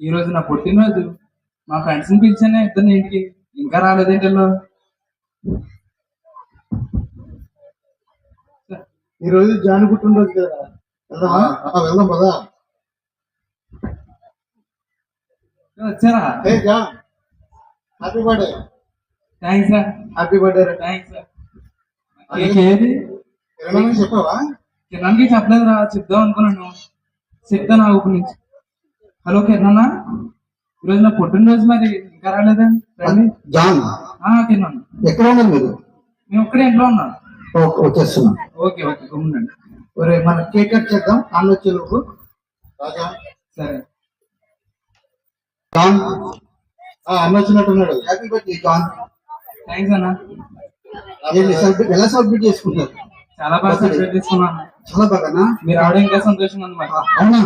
ఈ రోజు నా పుట్టినరోజు. మా ఫ్రెండ్స్ని పిలిచాను ఇద్దరు ఇంటికి. ఇంకా రాలేదేంటి? ఈ రోజు జాని పుట్టినరోజు కదా. వెళ్దామా? వెళ్దాం పదా. వచ్చారా? ఏ John happy birthday thanks sir happy birthday రా. థ్యాంక్స్ సార్ ఏది? చెప్పావా? కిరణ్కి చెప్పలేదు రా చెప్దాం అనుకున్నాను. చెప్తాను ఆ నుంచి. హలో కిరణ్ ఈరోజు నా పుట్టినరోజు మరి ఇంకా రాలేదా? రండి. జాన్. ఆ, కిరణ్ ఎక్కడ ఉన్నారు మీరు? మేము ఒక్కడే ఇంట్లో ఉన్నాం. ఓకే, వచ్చేస్తున్నా. ఓకే ఓకే గమ్మునండి ఒరే మన కేక్ కట్ చేద్దాం. అన్న వచ్చే లోపు. రాజా. సరే. జాన్. ఆ, అన్న వచ్చినట్టున్నాడు. Happy birthday John. థ్యాంక్స్ అన్న. ఎలా సెలబ్రేట్ చేసుకుంటారు? చాలా బాగా సెలబ్రేట్ చేసుకున్నాను. చాలా బాగానా మీరు రావడం ఇంకా సంతోషంగా ఉంది మాకు అవునా?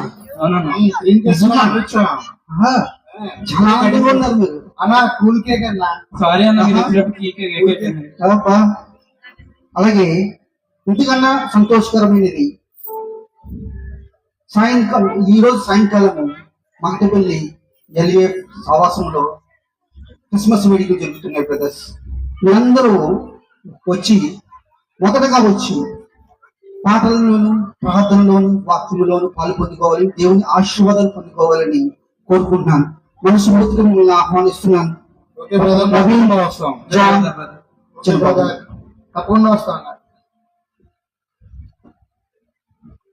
చాలా ఉన్నారు. మీరు కూల్ కేక్ అన్న. సారీ అన్న మీరు కేక్ కదప్పా? అలాగే ఇంటికన్నా సంతోషకరమైనది. సాయంకాలం ఈ రోజు సాయంకాలము మహటపల్లి ఎల్ఏఎఫ్ ఆవాసంలో క్రిస్మస్ వేడుకలు జరుగుతున్నాయి బ్రదర్స్. మీరందరూ వచ్చి మొదటగా వచ్చి పాటలలోను ప్రార్థనలోను వాక్యములోను పాలు పొందుకోవాలని దేవుని ఆశీర్వాదాలు పొందుకోవాలని కోరుకుంటున్నాను. మనస్ఫూర్తిగా మిమ్మల్ని ఆహ్వానిస్తున్నాను. తప్పకుండా వస్తాం. జాన్. ఓకే బ్రదర్ తప్పకుండా వస్తాం. అన్న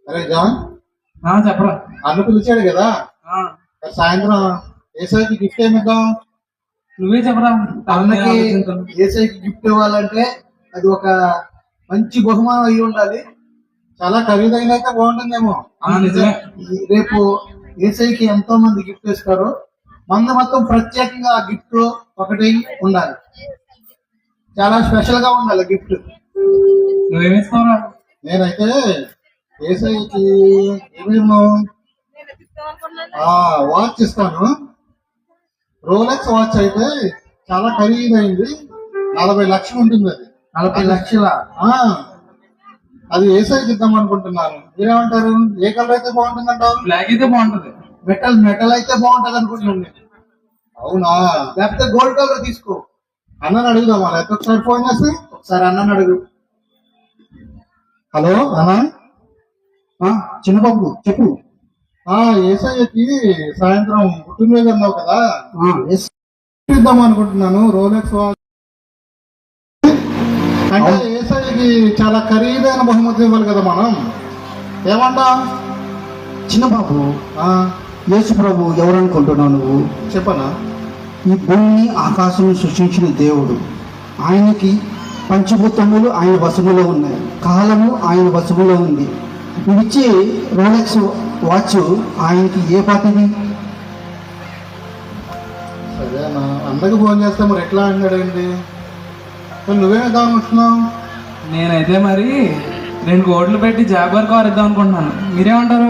అరే జాన్. చెప్పరా. అన్న పిలిచాడు కదా. సాయంత్రం ఏసైకి గిఫ్ట్ ఏమిద్దాం నువ్వే చెప్పరా. అన్నకి. ఏసైకి గిఫ్ట్ ఇవ్వాలంటే అది ఒక మంచి బహుమానం అయి ఉండాలి. చాలా ఖరీదైన అయితే బాగుంటుందేమో రేపు ఏసైకి ఎంతో మంది గిఫ్ట్ ఇస్తారు మంద మొత్తం ప్రత్యేకంగా ఆ గిఫ్ట్ ఒకటి ఉండాలి. చాలా స్పెషల్గా ఉండాలి గిఫ్ట్ నువ్వేమిస్తావురా నేనైతే ఏసైకి ఏమేమో ఆ వాచ్ ఇస్తాను. రోలెక్స్ వాచ్ అయితే చాలా ఖరీదైంది. నలభై లక్షలు ఉంటుంది అది నలభై లక్షల? అది ఏసైకి ఇద్దాం అనుకుంటున్నాను మీరేమంటారు? ఏ కలర్ అయితే బాగుంటుందంటావు బ్లాక్ అయితే బాగుంటది. మెటల్ మెటల్ అయితే బాగుంటది అనుకుంటున్నాను నేను. అవునా? లేకపోతే గోల్డ్ కలర్ తీసుకో. అన్నని అడుగుదామా? లేకపోతే ఒకసారి ఫోన్ చేస్తే ఒకసారి అన్నని అడుగు. హలో అన్నా? ఆ, చిన్నబాబు చెప్పు. ఆ ఏసఐకి సాయంత్రం పుట్టినరోజు అన్నావు కదా. ఇద్దాం అనుకుంటున్నాను. రోలెక్స్ వాచ్ అంటే ఏసఐకి చాలా ఖరీదైన బహుమతి ఇవ్వాలి కదా మనం. ఏమంటా? చిన్నబాబు ఆ, యేసు ప్రభు ఎవరు అనుకుంటున్నావు నువ్వు? చెప్పనా? ఈ భూమిని ఆకాశం సృష్టించిన దేవుడు. ఆయనకి పంచభూతములు ఆయన వశములో ఉన్నాయి. కాలము ఆయన వశములో ఉంది. నువ్విచ్చే రోలెక్స్ వాచ్ ఆయనకి ఏ పాటిది సరేనా. అందరికి ఫోన్ చేస్తే మరి ఎట్లా మరి నువ్వేం ఇద్దాం అనుకుంటున్నావు? నేనైతే మరి రెండు కోట్లు పెట్టి జాగ్వర్ కార్ ఇద్దాం అనుకుంటున్నాను. మీరేమంటారు?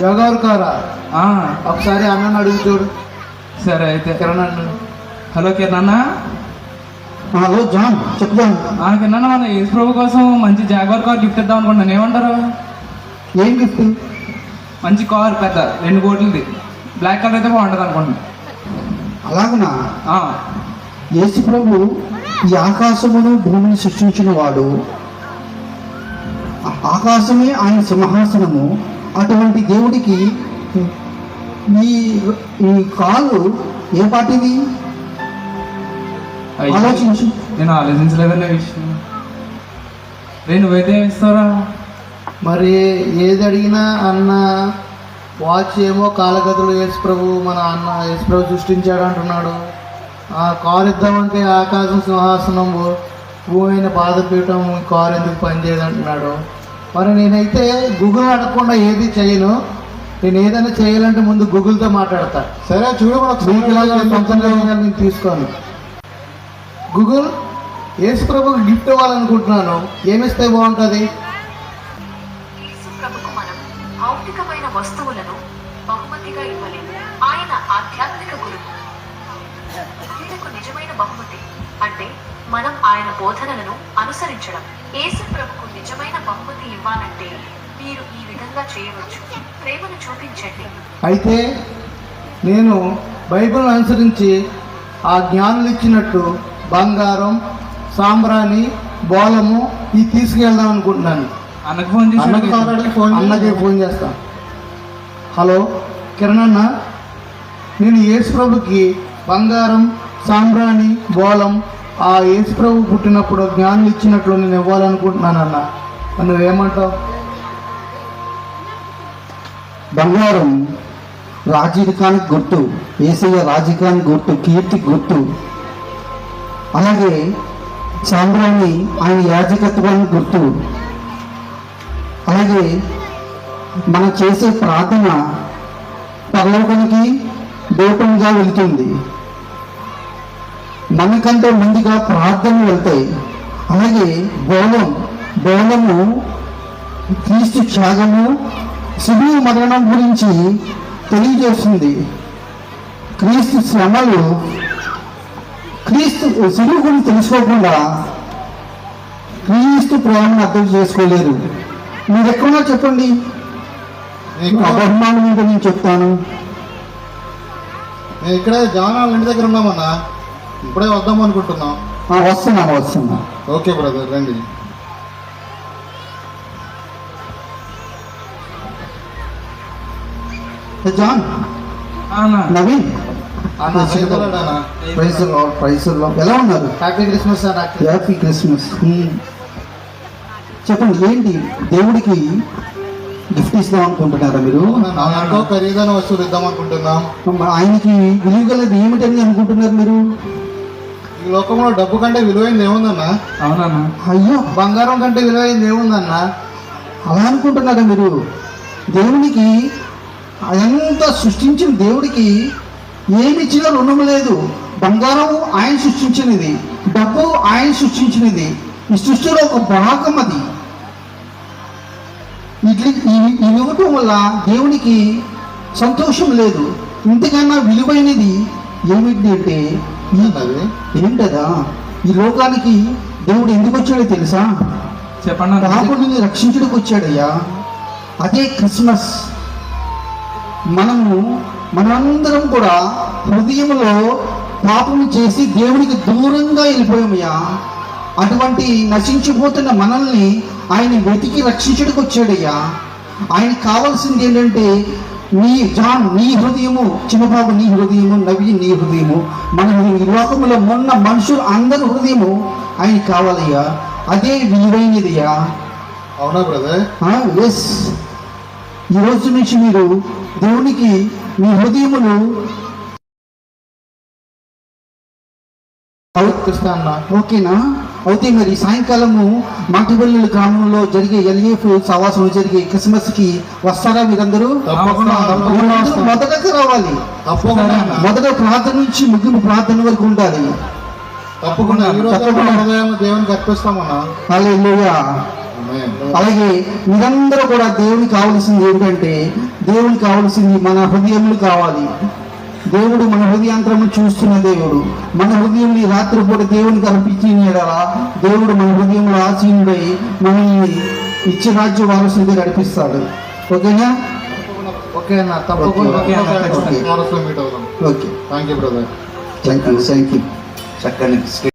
జగవర్ కారా? ఒకసారి అన్నని అడుగు చూడు. సరే అయితే. కిరణ్ అన్న. హలో కిరణ్ హలో జాన్ చెప్దాం ఆ కిరణ్ మన యేసు ప్రభు కోసం మంచి జాగ్వర్ కార్ గిఫ్ట్ ఇద్దాం అనుకుంటున్నాను. ఏమంటారు? ఏం గిఫ్ట్? మంచి కార్ పెద్ద రెండు కోట్లది. బ్లాక్ కలర్ అయితే బాగుంటుంది అనుకుంటున్నాను. అలాగనా? యేసు ప్రభు ఈ ఆకాశమును భూమిని సృష్టించిన వాడు ఆకాశమే ఆయన సింహాసనము. అటువంటి దేవుడికి ఈ ఈ కాలు ఏ పాటిది. ఆలోచించు. నేను ఆలోచించలేదనే విషయం. రే నువ్వైతే ఏమి ఇస్తావురా మరి ఏది అడిగినా అన్న వాచ్ ఏమో కాలగదులు యేసు ప్రభు మన అన్న యేసు ప్రభు సృష్టించాడు అంటున్నాడు. ఆ కారు ఇద్దామంటే ఆకాశం సింహాసనము భూమైన పాదపీఠం ఈ కారు ఎందుకు పనిచేయదు అంటున్నాడు మరి నేనైతే గూగుల్ అడగకుండా ఏది చేయను. నేను ఏదైనా చేయాలంటే ముందు గూగుల్తో మాట్లాడతా. సరే చూడు నేను తీసుకోను. గూగుల్ యేసు ప్రభుకి గిఫ్ట్ ఇవ్వాలనుకుంటున్నాను. ఏమిస్తే బాగుంటుంది? భౌతికమైన వస్తువులను బహుమతిగా ఇవ్వలేము. ఆయన ఆధ్యాత్మిక గురువు. వీళ్ళకు నిజమైన బహుమతి అంటే మనం ఆయన బోధనలను అనుసరించడం. యేసు ప్రభుకు నిజమైన బహుమతి ఇవ్వాలంటే మీరు ఈ విధంగా చేయవచ్చు. ప్రేమను చూపించండి. అయితే నేను బైబిల్ అనుసరించి ఆ జ్ఞానులు ఇచ్చినట్టు బంగారం సాంబ్రాణి బోలము ఇది తీసుకెళ్దాం అనుకుంటున్నాను. అన్నకు ఫోన్ చేసి అన్నకు కావాలంటే ఫోన్ చేయి. అన్నకి ఫోన్ చేస్తా. హలో కిరణ్ అన్న నేను యేసుప్రభుకి బంగారం సాంబ్రాణి బోలం ఆ యేసుప్రభు పుట్టినప్పుడు జ్ఞానం ఇచ్చినట్లు నేను ఇవ్వాలనుకుంటున్నాను అన్న. నువ్వేమంటావు బంగారం రాజరికానికి గుర్తు ఏసయ్య రాజరికానికి గుర్తు కీర్తి గుర్తు. అలాగే సాంబ్రాణి ఆయన యాజకత్వానికి గుర్తు. అలాగే మనం చేసే ప్రార్థన పరలోకానికి దూపంగా వెళుతుంది. మనకంటే ముందుగా ప్రార్థన వెళ్తాయి. అలాగే బోలం బోలము క్రీస్తు త్యాగము శిలువ మరణం గురించి తెలియజేస్తుంది. క్రీస్తు శ్రమలు క్రీస్తు శిలువ గురించి తెలుసుకోకుండా క్రీస్తు ప్రేమను అర్థం చేసుకోలేరు. మీరు ఎక్కడున్నా చెప్పండి అభిమానం నేను చెప్తాను. నేను ఇక్కడే జాన్ వాళ్ళ ఇంటి దగ్గర ఉన్నామన్నా ఇప్పుడే వద్దాం అనుకుంటున్నాం. ఆ, వస్తున్నాను వస్తున్నా. ఓకే బ్రదర్ రండి. జాన్? నవీన్? అన్న. చేయగలడానా? Praise lord, praise lord. ఎలా ఉన్నారు? Happy Christmas happy Christmas. చెప్పండి ఏంటి దేవుడికి ఇస్తాం అనుకుంటున్నారా మీరు ఎంతో ఖరీదైన వస్తువులు ఇద్దాం అనుకుంటున్నాం. ఆయనకి విలువగలది ఏమిటని అనుకుంటున్నారు మీరు? ఈ లోకంలో డబ్బు కంటే విలువైంది ఏముందన్నా? అవునన్నా. అయ్యో! బంగారం కంటే విలువైంది ఏముందన్న? అలా అనుకుంటున్నారా మీరు? దేవునికి అదంతా సృష్టించిన దేవుడికి ఏమి ఇచ్చినా రుణం లేదు. బంగారం ఆయన సృష్టించినది డబ్బు ఆయన సృష్టించినది. ఈ సృష్టిలో ఒక భాగం అది. ఇట్లి ఇవి ఇవి ఇవ్వటం వల్ల దేవునికి సంతోషం లేదు. ఇంతకన్నా విలువైనది ఏమిటి అంటే ఏంటదా? ఈ లోకానికి దేవుడు ఎందుకు వచ్చాడో తెలుసా? చెప్పండి. పాపుడిని రక్షించడానికి వచ్చాడయ్యా. అదే క్రిస్మస్. మనము మనందరం కూడా హృదయంలో పాపము చేసి దేవునికి దూరంగా వెళ్ళిపోయామయ్యా. అటువంటి నశించిపోతున్న మనల్ని ఆయన వెతికి రక్షించడానికి వచ్చాడయ్యా. ఆయనకి కావాల్సింది ఏంటంటే నీ జాన్ నీ హృదయము చిన్నబాబు నీ హృదయము నవీన్ నీ హృదయము. మన ఈ లోకంలో మొన్న మనుషులు అందరి హృదయము ఆయన కావాలయ్యా. అదే విలువైనదియా అవునా బ్రదర్? ఎస్ ఈ రోజు నుంచి మీరు దేవునికి మీ హృదయములు సమర్పిస్తా అన్న. ఓకేనా? అయితే మరి సాయంకాలము మాటిబల్లి గ్రామంలో జరిగే ఎల్ఏఫ్ సవాసంలో జరిగే క్రిస్మస్కి వస్తారా మీరందరూ. మొదటగా రావాలి. మొదట ప్రార్థన నుంచి ముగింపు ప్రార్థన వరకు ఉండాలి. తప్పకుండా. దేవునికి అర్పిస్తామన్నా. అలాగే మీరందరూ కూడా దేవునికి కావాల్సింది ఏంటంటే దేవునికి కావాల్సింది మన హృదయములు కావాలి. దేవుడు మన హృదయాంతరము చూస్తున్న దేవుడు. మన హృదయం రాత్రిపూట దేవునికి అర్పించిన యెడల దేవుడు మన హృదయంలో ఆసీనుడై మనల్ని ఇచ్చరాజ్య వారసుడిగా నడిపిస్తాడు ఓకేనా? ఓకే అన్న తప్పకుండా ఓకే. అన్న, ఖచ్చితంగా. కుమారస్వామి మీట్ అవుదాం. Okay. Thank you brother thank you thank you చక్కని